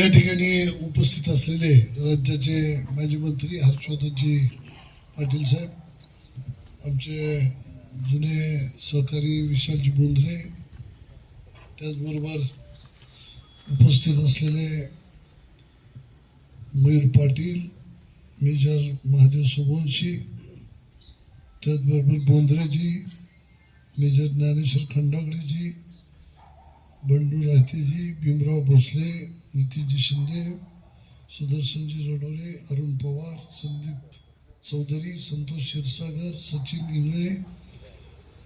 या ठिकाणी उपस्थित असलेले राज्याचे माजी मंत्री हर्षवर्धनजी पाटील साहेब आमचे जुने सहकारी विशालजी बोंद्रे त्याचबरोबर उपस्थित असलेले मयूर पाटील मेजर महादेव सुभवंशी त्याचबरोबर बोंद्रेजी मेजर ज्ञानेश्वर खंडागळेजी बंडू राहतेजी भीमराव भोसले नितीनजी शिंदे सुदर्शनजी रडोरे अरुण पवार संदीप चौधरी संतोष क्षीरसागर सचिन इंगळे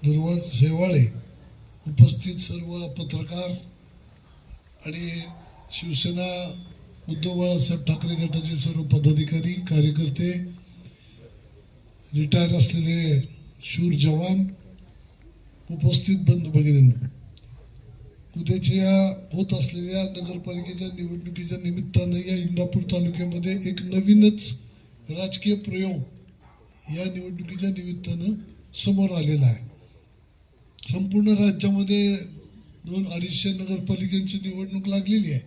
दुर्वा शेवाळे उपस्थित सर्व पत्रकार आणि शिवसेना उद्धव बाळासाहेब ठाकरे गटाचे सर्व पदाधिकारी कार्यकर्ते रिटायर असलेले शूर जवान उपस्थित बंधू भगिनींनो. उद्याच्या होत असलेल्या नगरपालिकेच्या निवडणुकीच्या निमित्तानं या इंदापूर तालुक्यामध्ये एक नवीनच राजकीय प्रयोग या निवडणुकीच्या निमित्तानं समोर आलेला आहे. संपूर्ण राज्यामध्ये दोन अडीचशे नगरपालिकांची निवडणूक लागलेली आहे.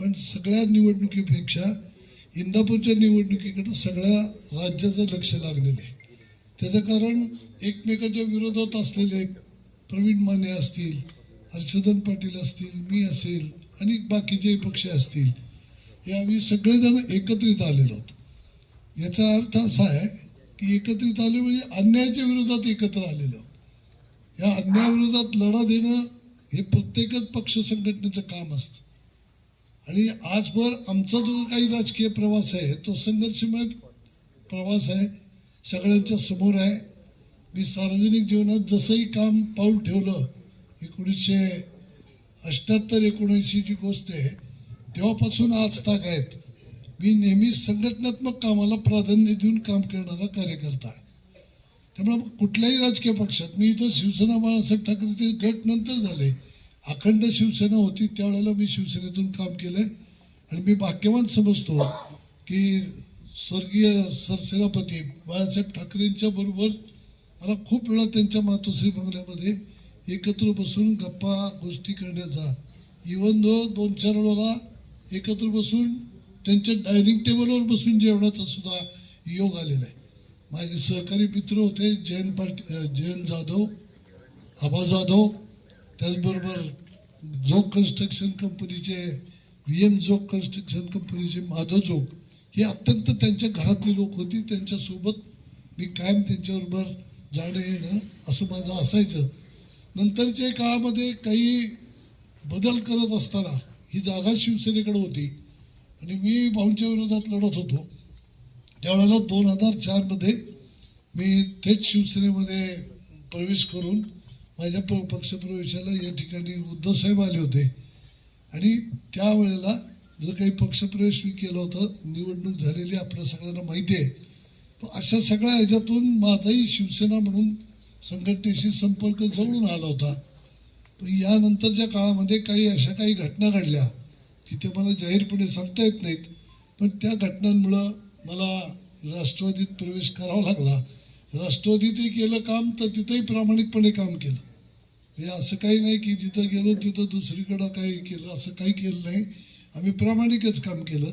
पण सगळ्या निवडणुकीपेक्षा इंदापूरच्या निवडणुकीकडं सगळ्या राज्याचं लक्ष लागलेलं आहे. त्याचं कारण एकमेकाच्या विरोधात असलेले प्रवीण माने असतील हर्षवर्धन पाटील असतील मी असेल आणि बाकीचे पक्ष असतील हे आम्ही सगळेजण एकत्रित आलेलो आहोत. याचा अर्थ असा आहे की एकत्रित आले म्हणजे अन्यायाच्या विरोधात एकत्र आलेलो या अन्यायाविरोधात लढा देणं हे प्रत्येकच पक्ष संघटनेचं काम असतं. आणि आजभर आमचा जो काही राजकीय प्रवास आहे तो संघर्षमय प्रवास आहे सगळ्यांच्या समोर आहे. मी सार्वजनिक जीवनात जसंही काम पाऊल ठेवलं एकोणीसशे अठ्ठ्याहत्तर एकोणऐंशीची गोष्ट आहे तेव्हापासून आज ताक आहेत. मी नेहमी संघटनात्मक कामाला प्राधान्य देऊन काम करणारा कार्यकर्ता आहे. त्यामुळे कुठल्याही राजकीय पक्षात मी इथं शिवसेना बाळासाहेब ठाकरेचे गट नंतर झाले. अखंड शिवसेना होती त्यावेळेला मी शिवसेनेतून काम केलं आणि मी भाग्यवान समजतो की स्वर्गीय सरसेनापती बाळासाहेब ठाकरेंच्या बरोबर मला खूप वेळा त्यांच्या मातोश्री बंगल्यामध्ये एकत्र बसून गप्पा गोष्टी करण्याचा इवन दो दोन चार वेळा एकत्र बसून त्यांच्या डायनिंग टेबलवर बसून जेवणाचा सुद्धा योग आलेला आहे. माझे सहकारी मित्र होते जयंत पाट जयंत जाधव आबा जाधव. त्याचबरोबर जोग कन्स्ट्रक्शन कंपनीचे व्ही एम जोग कन्स्ट्रक्शन कंपनीचे माधव जोग. हे अत्यंत त्यांच्या घरातली लोक होती. त्यांच्यासोबत मी कायम त्यांच्याबरोबर जाणं येणं असं माझं असायचं. नंतरच्या काळामध्ये काही बदल करत असताना ही जागा शिवसेनेकडे होती. आणि मी भाऊंच्या विरोधात लढत होतो. त्यावेळेला दोन हजार चारमध्ये मी थेट शिवसेनेमध्ये प्रवेश करून माझ्या प्र पक्षप्रवेशाला या ठिकाणी उद्धवसाहेब आले होते. आणि त्यावेळेला जर काही पक्षप्रवेश मी केला होता निवडणूक झालेली आपल्या सगळ्यांना माहिती आहे. पण अशा सगळ्या ह्याच्यातून माझाही शिवसेना म्हणून संघटनेशी संपर्क जवळून आला होता. पण यानंतरच्या काळामध्ये काही अशा काही घटना घडल्या तिथे मला जाहीरपणे सांगता येत नाहीत. पण त्या घटनांमुळं मला राष्ट्रवादीत प्रवेश करावा लागला. राष्ट्रवादीतही केलं काम तर तिथंही प्रामाणिकपणे काम केलं. हे असं काही नाही की जिथं गेलो तिथं दुसरीकडं काही केलं असं काही केलं नाही. आम्ही प्रामाणिकच काम केलं.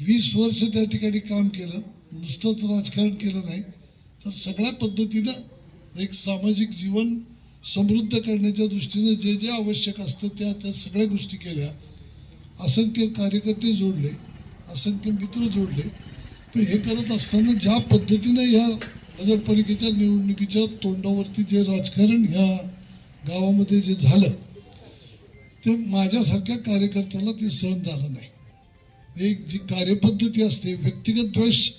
वीस वर्ष त्या ठिकाणी काम केलं. नुसतंच राजकारण केलं नाही. तर सगळ्या पद्धतीनं एक सामाजिक जीवन समृद्ध करण्याच्या दृष्टीनं जे जे आवश्यक असतं त्या त्या सगळ्या गोष्टी केल्या. असंख्य कार्यकर्ते जोडले असंख्य मित्र जोडले. पण हे करत असताना ज्या पद्धतीनं ह्या नगरपालिकेच्या निवडणुकीच्या तोंडावरती जे राजकारण ह्या गावामध्ये जे झालं ते माझ्यासारख्या कार्यकर्त्याला ते सहन झालं नाही. एक जी कार्यपद्धती असते व्यक्तिगत द्वेष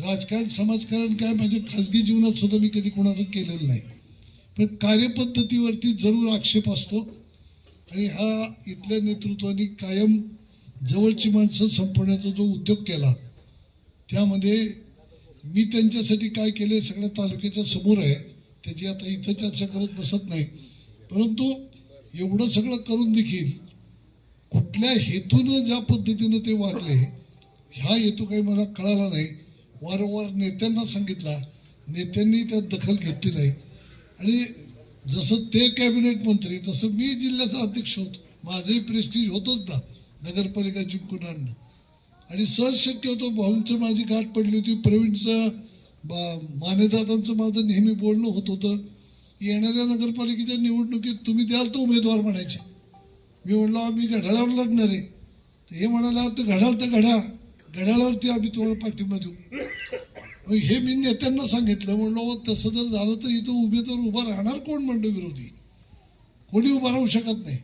राजकारण समाजकारण काय? म्हणजे माझ्या खाजगी जीवनात सुद्धा मी कधी कोणाचं केलेलं नाही. पण कार्यपद्धतीवरती जरूर आक्षेप असतो. आणि हा इथल्या नेतृत्वाने कायम जवळची माणसं संपवण्याचा जो उद्योग केला त्यामध्ये मी त्यांच्यासाठी काय केले सगळ्या तालुक्याच्या समोर आहे. त्याची आता इथं चर्चा करत बसत नाही. परंतु एवढं सगळं करून देखील कुठल्या हेतूनं ज्या पद्धतीनं ते वागले ह्या हेतू काही मला कळाला नाही. वारंवार नेत्यांना सांगितला. नेत्यांनी त्यात दखल घेतली नाही. आणि जसं ते कॅबिनेट मंत्री तसं मी जिल्ह्याचा अध्यक्ष होतो. माझंही प्रेस्टीज होतच ना. नगरपालिका जिंकून आणणं. आणि सहज शक्य होतं भाऊंचं माझी गाठ पडली होती. प्रवीणचं बा- मानेदादांचं माझं नेहमी बोलणं होत होतं. येणाऱ्या नगरपालिकेच्या निवडणुकीत तुम्ही द्याल तर उमेदवार म्हणायचे. मी म्हणलो आम्ही घड्याळावर लढणार आहे. तर हे म्हणाला तर घड्याळ तर घड्या. घड्याळावरती आम्ही तुम्हाला पाठिंबा देऊ. मग हे मी नेत्यांना सांगितलं म्हणलं तसं जर झालं तर इथं उभे तर उभा राहणार कोण म्हणलं विरोधी? कोणी उभा राहू शकत नाही.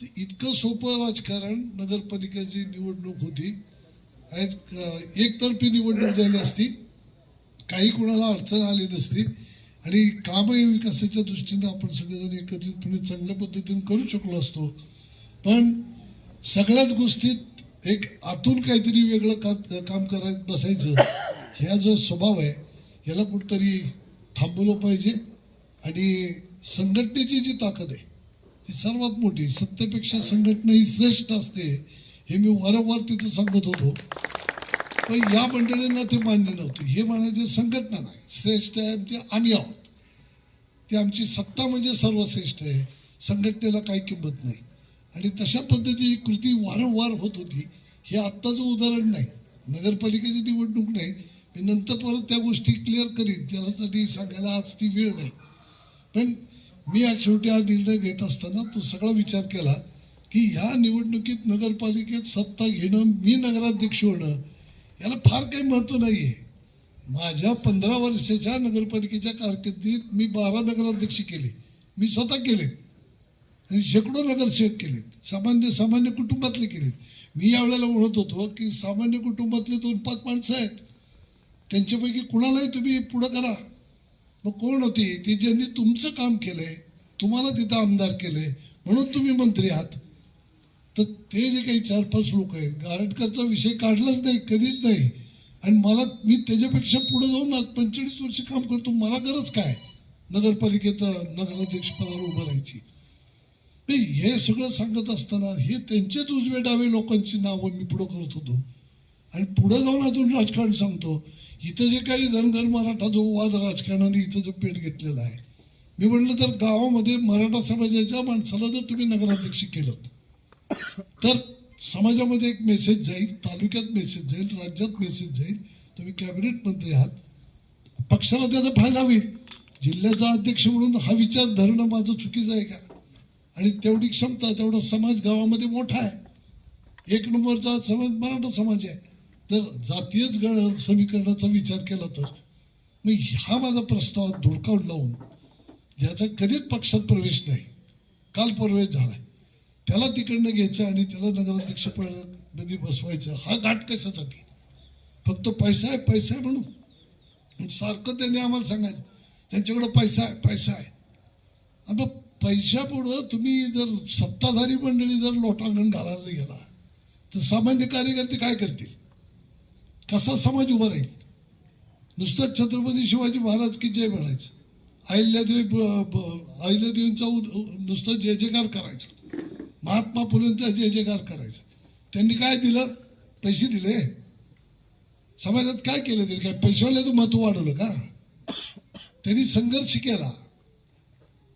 तर इतकं सोपं राजकारण नगरपालिकेची निवडणूक होती. एकतर्फी निवडणूक झाली असती. काही कुणाला अडचण आली नसती. आणि कामही विकासाच्या दृष्टीनं आपण सगळेजण एकत्रितपणे चांगल्या पद्धतीने करू शकलो असतो. पण सगळ्याच गोष्टीत एक आतून काहीतरी वेगळं का काम करायचं बसायचं. ह्या जो स्वभाव आहे याला कुठतरी थांबवलं पाहिजे आणि संघटनेची जी ताकद आहे ती सर्वात मोठी सत्तेपेक्षा संघटना ही श्रेष्ठ असते हे मी वारंवार तिथं सांगत होतो. पण या मंडळींना ते मान्य नव्हते. हे म्हणायचे संघटना नाही श्रेष्ठ आहे ते आम्ही आहोत. ती आमची सत्ता म्हणजे सर्वश्रेष्ठ आहे संघटनेला काही किंमत नाही. आणि तशा पद्धतीची कृती वारंवार होत होती. हे आत्ताचं उदाहरण नाही. नगरपालिकेची निवडणूक नाही मी नंतर परत त्या गोष्टी क्लिअर करीन. त्यासाठी सांगायला आज ती वेळ नाही. पण मी आज शेवटी हा निर्णय घेत असताना तो सगळा विचार केला की ह्या निवडणुकीत नगरपालिकेत सत्ता घेणं मी नगराध्यक्ष होणं याला फार काही महत्त्व नाही आहे माझ्या पंधरा वर्षाच्या नगरपालिकेच्या कारकिर्दीत मी बारा नगराध्यक्ष केले. मी स्वतः केलेत. आणि शेकडो नगरसेवक केलेत. सामान्य सामान्य कुटुंबातले केलेत. मी यावेळेला म्हणत होतो की सामान्य कुटुंबातले दोन पाच माणसं आहेत. त्यांच्यापैकी कुणालाही तुम्ही पुढं करा. मग कोण होते? ते ज्यांनी तुमचं काम केलंय तुम्हाला तिथं आमदार केलंय म्हणून तुम्ही मंत्री आहात. तर ते जे काही चार पाच लोक आहेत गारटकरचा विषय काढलाच नाही कधीच नाही. आणि मला मी त्याच्यापेक्षा पुढे जाऊन आज पंचेचाळीस वर्ष काम करतो मला गरज काय? नगरपालिकेत नगराध्यक्ष पदावर उभं राहायची. नाही, हे सगळं सांगत असताना हे त्यांचेच उजवे डावे लोकांची नावं मी पुढं करत होतो. आणि पुढं जाऊन अजून राजकारण सांगतो. इथं जे काही धनगर मराठा जो वाद राजकारणाने इथं जो पेट घेतलेला आहे मी म्हटलं तर गावामध्ये मराठा समाजाच्या माणसाला जर तुम्ही नगराध्यक्ष केलं तर समाजामध्ये एक मेसेज जाईल तालुक्यात मेसेज जाईल राज्यात मेसेज जाईल तुम्ही कॅबिनेट मंत्री आहात. पक्षाला त्याचा फायदा होईल. जिल्ह्याचा अध्यक्ष म्हणून हा विचार धरणं माझं चुकीचं आहे का? आणि तेवढी क्षमता तेवढा समाज गावामध्ये मोठा आहे. एक नंबरचा समाज मराठा समाज आहे. तर जातीयच गण समीकरणाचा विचार केला तर? मग हा माझा प्रस्ताव धुडकावून लावून ज्याचा कधीच पक्षात प्रवेश नाही काल प्रवेश झाला त्याला तिकडनं घ्यायचं आणि त्याला नगराध्यक्ष बसवायचं हा घाट कशासाठी? फक्त पैसा आहे पैसा आहे म्हणून. म्हणजे सारखं त्यांनी आम्हाला सांगायचं त्यांच्याकडं पैसा आहे पैसा आहे. आता पैशापुढं तुम्ही जर सत्ताधारी मंडळी जर लोटांगण घालायला गेला तर सामान्य कार्यकर्ते काय करतील? कसा समाज उभा राहील? नुसतं छत्रपती शिवाजी महाराज की जय म्हणायचं. अहिल्यादेवी ब- ब- अहिल्यादेवींचा उद- नुसतं जय जयकार करायचा. महात्मा फुलेंचा जय जयकार करायचा. त्यांनी काय दिलं? पैसे दिले. समाजात काय केलं त्यांनी? काय पैशावाल्याचं महत्त्व वाढवलं का? त्यांनी संघर्ष केला.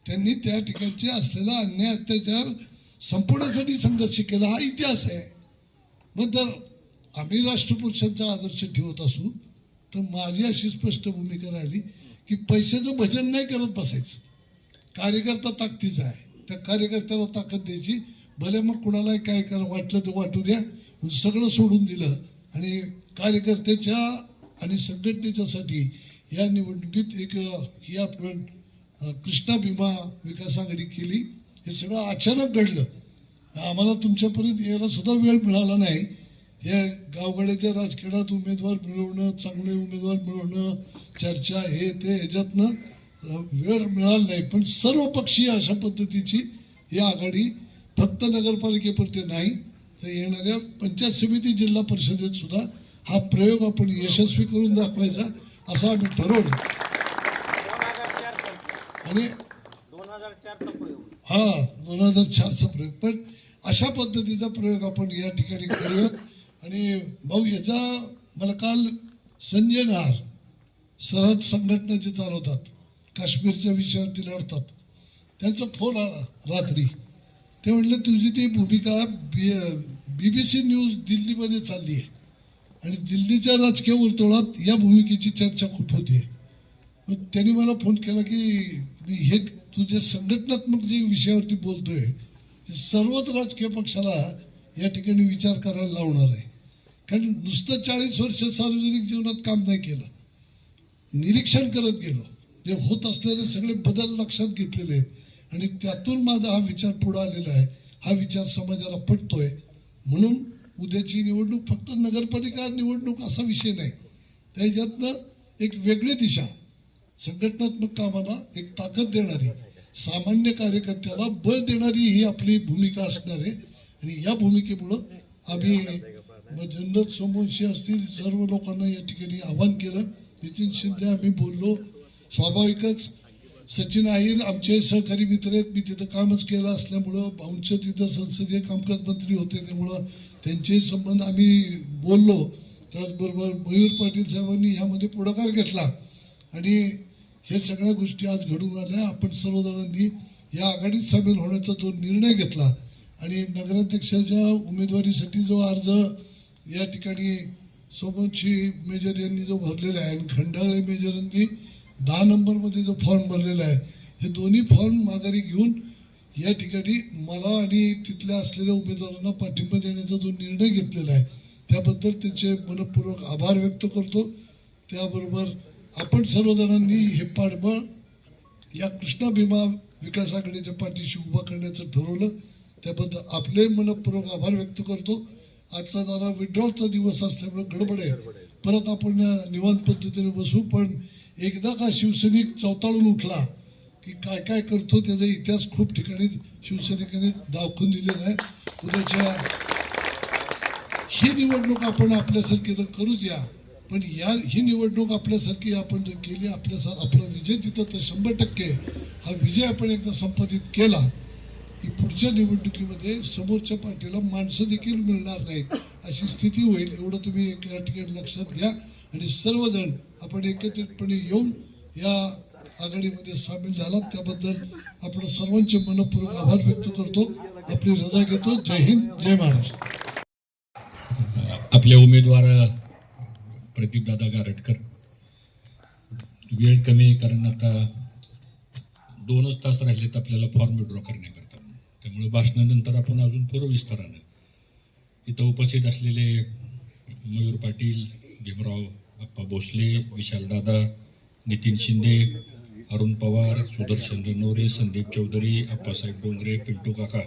त्यांनी त्या ठिकाणचे असलेला अन्याय अत्याचार संपवण्यासाठी संघर्ष केला. हा इतिहास आहे. मग तर आम्ही राष्ट्रपुरुषांचा आदर्श ठेवत असू तर माझी अशी स्पष्ट भूमिका राहिली की पैशाचं भजन नाही करत बसायचं. कार्यकर्ता ताकदीचा आहे. त्या कार्यकर्त्याला ताकद द्यायची. भले मग कुणालाही काय करा वाटलं तर वाटू द्या. सगळं सोडून दिलं आणि कार्यकर्त्याच्या आणि संघटनेच्यासाठी या निवडणुकीत एक ही आपण कृष्णा भीमा विकास आघाडी केली. हे सगळं अचानक घडलं. आम्हाला तुमच्यापर्यंत यायला सुद्धा वेळ मिळाला नाही. या गावगाड्याच्या राजकारणात उमेदवार मिळवणं चांगले उमेदवार मिळवणं चर्चा हे ते ह्याच्यातनं वेळ मिळाला नाही. पण सर्व पक्षीय अशा पद्धतीची ही आघाडी फक्त नगरपालिकेपुरते नाही तर येणाऱ्या पंचायत समिती जिल्हा परिषदेत सुद्धा हा प्रयोग आपण यशस्वी करून दाखवायचा असं आम्ही ठरवलं. आणि दोन हजार हा दोन हजार चारचा प्रयोग. पण अशा पद्धतीचा प्रयोग आपण या ठिकाणी करूयात. आणि भाऊ याचा मला काल संजय नहार सरहद संघटना जे चालवतात काश्मीरच्या विषयावरती लढतात. त्यांचा फोन आला रात्री. ते म्हटलं तुझी ती भूमिका बी बी बी सी न्यूज दिल्लीमध्ये चालली आहे. आणि दिल्लीच्या राजकीय वर्तुळात या भूमिकेची चर्चा खूप होती मग त्यांनी मला फोन केला की हे तुझे संघटनात्मक जे विषयावरती बोलतोय ते सर्वच राजकीय पक्षाला या ठिकाणी विचार करायला लावणार आहे. कारण नुसतं चाळीस वर्ष सार्वजनिक जीवनात काम नाही केलं. निरीक्षण करत गेलो. जे होत असलेले सगळे बदल लक्षात घेतलेले आहेत. आणि त्यातून माझा हा विचार पुढे आलेला आहे. हा विचार समाजाला पटतोय. म्हणून उद्याची निवडणूक फक्त नगरपालिका निवडणूक असा विषय नाही. त्याच्यातनं एक वेगळी दिशा. संघटनात्मक कामाला एक ताकद देणारी सामान्य कार्यकर्त्याला बळ देणारी ही आपली भूमिका असणार आहे. आणि या भूमिकेमुळं आम्ही मग जनरल सोमवंशी असतील सर्व लोकांना या ठिकाणी आवाहन केलं. नितीन शिंदे आम्ही बोललो. स्वाभाविकच सचिन आईर आमचे सहकारी मित्र आहेत. मी तिथं कामच केलं असल्यामुळं भाऊंश तिथं संसदीय कामकाज मंत्री होते त्यामुळं त्यांचे संबंध आम्ही बोललो. त्याचबरोबर मयूर पाटील साहेबांनी ह्यामध्ये पुढाकार घेतला. आणि हे सगळ्या गोष्टी आज घडून आल्या. आपण सर्वजणांनी या आघाडीत सामील होण्याचा जो निर्णय घेतला आणि नगराध्यक्षाच्या उमेदवारीसाठी जो अर्ज या ठिकाणी सोमवंशी मेजर यांनी जो भरलेला आहे आणि खंडाळे मेजर यांनी दहा नंबरमध्ये जो फॉर्म भरलेला आहे हे दोन्ही फॉर्म माघारी घेऊन या ठिकाणी मला आणि तिथल्या असलेल्या उमेदवारांना पाठिंबा देण्याचा जो निर्णय घेतलेला आहे त्याबद्दल त्याचे मनपूर्वक आभार व्यक्त करतो. त्याबरोबर आपण सर्वजणांनी हे पाठबळ या कृष्णा भीमा विकास आघाडीच्या पाठीशी उभा करण्याचं ठरवलं त्याबद्दल आपले मनपूर्वक आभार व्यक्त करतो. आजचा जरा विड्रॉलचा दिवस असल्यामुळे गडबड आहे. परत आपण निवांत पद्धतीने बसू पण एकदा का शिवसैनिक चवताळून उठला की काय काय करतो त्याचा इतिहास खूप ठिकाणी शिवसैनिकांनी दाखवून दिलेला आहे. उद्याच्या ही निवडणूक आपण आपल्यासारखी तर करूच या पण या ही निवडणूक आपल्यासारखी आपण जर केली आपल्यासार आपला विजय तिथं तर शंभर टक्के हा विजय आपण एकदा संपादित केला. की पुढच्या निवडणुकीमध्ये समोरच्या पार्टीला माणसं देखील मिळणार नाहीत अशी स्थिती होईल एवढं तुम्ही एक या ठिकाणी लक्षात घ्या. आणि सर्वजण आपण एकत्रितपणे येऊन या आघाडीमध्ये सामील झालात. त्याबद्दल आपण सर्वांचे मनपूर्वक आभार व्यक्त करतो. आपली रजा घेतो. जय हिंद जय महाराष्ट्र. आपले उमेदवार प्रदीपदादा गारटकर. वेळ कमी आहे कारण आता दोनच तास राहिलेत आपल्याला फॉर्म विड्रॉ करण्याकरता त्यामुळे भाषणानंतर आपण अजून पूर्व विस्तारानं इथं उपस्थित असलेले मयूर पाटील भीमराव अप्पा भोसले विशालदादा नितीन शिंदे अरुण पवार सुदर्शन रनोरे संदीप चौधरी अप्पासाहेब डोंगरे पिंटू काका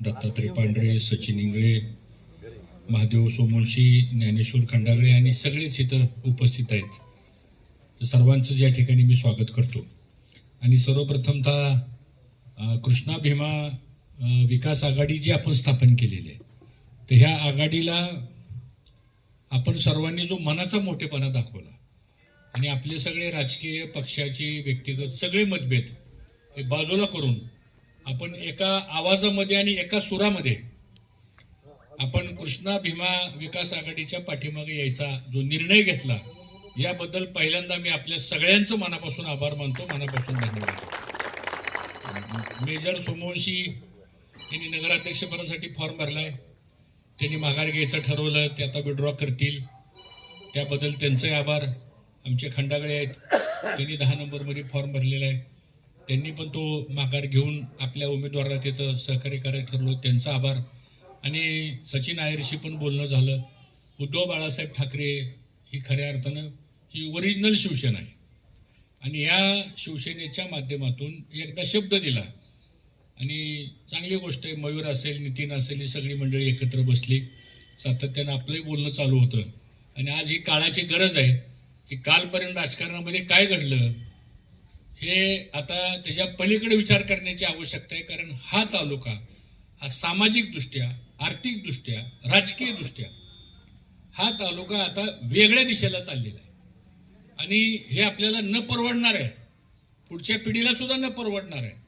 दत्तात्रय पांढरे सचिन इंगळे महादेव सोमवंशी ज्ञानेश्वर खंडागळे आणि सगळेच इथं उपस्थित आहेत. तर सर्वांचंच या ठिकाणी मी स्वागत करतो. आणि सर्वप्रथमतः कृष्णा भीमा विकास आघाडी जी आपण स्थापन केलेली आहे तर ह्या आघाडीला आपण सर्वांनी जो मनाचा मोठेपणा दाखवला आणि आपले सगळे राजकीय पक्षाचे व्यक्तिगत सगळे मतभेद हे बाजूला करून आपण एका आवाजामध्ये आणि एका सुरामध्ये आपण कृष्णा भीमा विकास आघाडीच्या पाठीमागे यायचा जो निर्णय घेतला याबद्दल पहिल्यांदा मी आपल्या सगळ्यांचं मनापासून आभार मानतो मनापासून धन्यवाद. मेजर सोमवंशी यांनी नगराध्यक्षपदासाठी फॉर्म भरलाय. त्यांनी माघार घ्यायचं ठरवलं ते आता विड्रॉ करतील. त्याबद्दल त्यांचे आभार. आमचे खंडागळे आहेत. त्यांनी दहा नंबरमध्ये फॉर्म भरलेला आहे. त्यांनी पण तो माघार घेऊन आपल्या उमेदवाराला तिथं सहकार्य करायला ठरवलं. त्यांचा आभार. आणि सचिन आयरशी पण बोलणं झालं. उद्धव बाळासाहेब ठाकरे ही खऱ्या अर्थानं ही ओरिजिनल शिवसेना आहे. आणि या शिवसेनेच्या माध्यमातून एकदा शब्द दिला. आणि चांगली गोष्ट आहे मयूर असेल नितीन असेल ही सगळी मंडळी एकत्र बसली. सातत्यानं आपलंही बोलणं चालू होतं. आणि आज ही काळाची गरज आहे की कालपर्यंत राजकारणामध्ये काय घडलं हे आता त्याच्या पलीकडे विचार करण्याची आवश्यकता आहे कारण हा तालुका हा सामाजिकदृष्ट्या आर्थिकदृष्ट्या राजकीयदृष्ट्या हा तालुका आता वेगळ्या दिशेला चाललेला आहे. आणि हे आपल्याला न परवडणार आहे पुढच्या पिढीला सुद्धा न परवडणार आहे.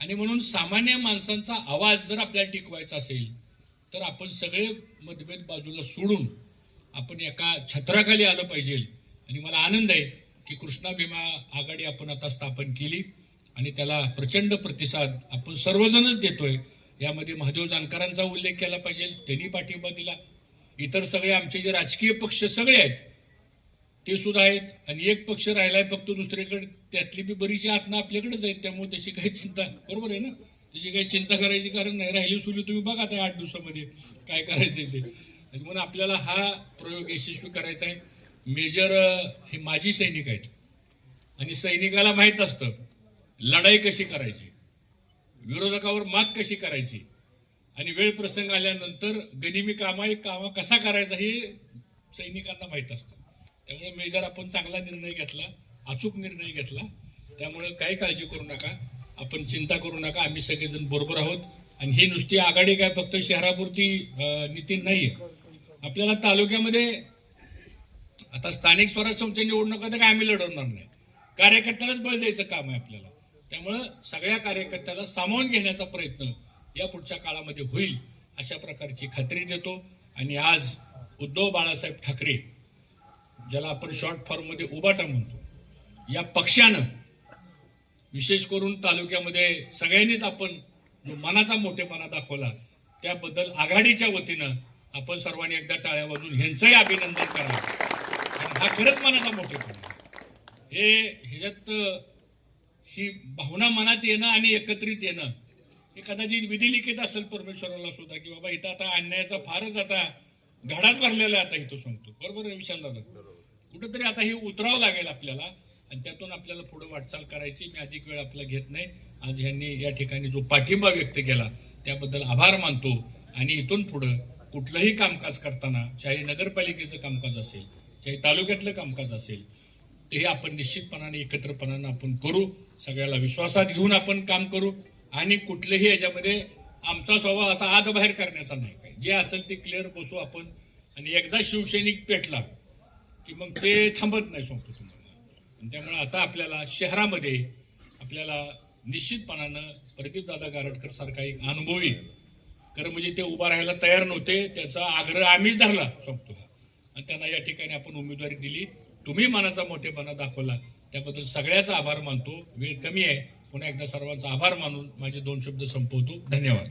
आणि म्हणून सामान्य माणसांचा आवाज जर आपल्याला टिकवायचा असेल तर आपण सगळे मतभेद बाजूला सोडून आपण एका छत्राखाली आलं पाहिजे. आणि मला आनंद आहे की कृष्णा भीमा आघाडी आपण आता स्थापन केली आणि त्याला प्रचंड प्रतिसाद आपण सर्वजणच देतोय. यामध्ये महादेव जानकरांचा उल्लेख केला पाहिजे त्यांनी पाठिंबा दिला. इतर सगळे आमचे जे राजकीय पक्ष सगळे आहेत ते सुद्धा आहेत. आणि एक पक्ष राहिलाय फक्त दुसरीकडे. त्यातली बी बरीचशी आत्मा आपल्याकडेच आहेत. त्यामुळे तशी काही चिंता बरोबर आहे ना? त्याची काही चिंता करायची कारण नाही. राहिली सुरली तुम्ही बघा त्या आठ दिवसामध्ये काय करायचंय ते. आणि म्हणून आपल्याला हा प्रयोग यशस्वी करायचा आहे. मेजर हे माजी सैनिक आहेत. आणि सैनिकाला माहीत असतं लढाई कशी करायची? विरोधकावर मात कशी करायची? आणि वेळ प्रसंग आल्यानंतर गनिमी कामा कामा कसा करायचा हे सैनिकांना माहीत असतं. त्यामुळे मेजर आपण चांगला निर्णय घेतला अचूक निर्णय घेतला त्यामुळे काही काळजी करू नका. आपण चिंता करू नका. आम्ही सगळेजण बरोबर आहोत. आणि ही नुसती आघाडी काय फक्त शहरापुरती नीती नाही आहे आपल्याला तालुक्यामध्ये आता स्थानिक स्वराज्य संस्थेची निवडणूक तर काय आम्ही लढवणार नाही. कार्यकर्त्यालाच बळ द्यायचं काम आहे आपल्याला. त्यामुळं सगळ्या कार्यकर्त्याला सामावून घेण्याचा प्रयत्न या पुढच्या काळामध्ये होईल अशा प्रकारची खात्री देतो. आणि आज उद्धव बाळासाहेब ठाकरे ज्याला आपण शॉर्ट फॉर्ममध्ये उबाटा म्हणतो. या पक्षानं विशेष करून तालुक्यामध्ये सगळ्यांनीच आपण जो मनाचा मोठेपणा दाखवला त्याबद्दल आघाडीच्या वतीनं आपण सर्वांनी एकदा टाळ्या वाजून ह्यांचंही अभिनंदन करावं. हा खरंच मनाचा मोठेपणा हे ह्याच्यात ही भावना मनात येणं आणि एकत्रित येणं हे कदाचित विधिलिखित असेल परमेश्वराला सुद्धा की बाबा इथं आता अन्यायाचा फारच आता घडाच भरलेला आहे आता इथं सांगतो. बरोबर विशाल दादा कुठंतरी आता हे उतरावं लागेल आपल्याला. आणि त्यातून आपल्याला पुढे वाटचाल करायची. मी अधिक वेळ आपला घेत नाही. आज ह्यांनी या ठिकाणी जो पाठिंबा व्यक्त केला त्याबद्दल आभार मानतो. आणि इथून पुढं कुठलंही कामकाज करताना चाहे नगरपालिकेचं कामकाज असेल चाहे तालुक्यातलं कामकाज असेल ते हे आपण निश्चितपणाने एकत्रपणानं आपण करू. सगळ्याला विश्वासात घेऊन आपण काम करू. आणि कुठलंही याच्यामध्ये आमचा स्वभाव असा आत बाहेर करण्याचा नाही काय जे असेल ते क्लिअर बसू आपण. आणि एकदा शिवसैनिक पेटला की मग ते थांबत नाही सांगतो तुम्हाला. आणि त्यामुळे आता आपल्याला शहरामध्ये आपल्याला निश्चितपणानं प्रदीपदादा गारटकर सारखा एक अनुभवी खरं म्हणजे ते उभा राहायला तयार नव्हते त्याचा आग्रह आम्हीच धरला सांगतो आणि त्यांना या ठिकाणी आपण उमेदवारी दिली. तुम्ही मनाचा मोठेपणा दाखवला. त्याबद्दल सगळ्याचा आभार मानतो. वेळ कमी आहे. पुन्हा एकदा सर्वांचा आभार मानून माझे दोन शब्द संपवतो. धन्यवाद.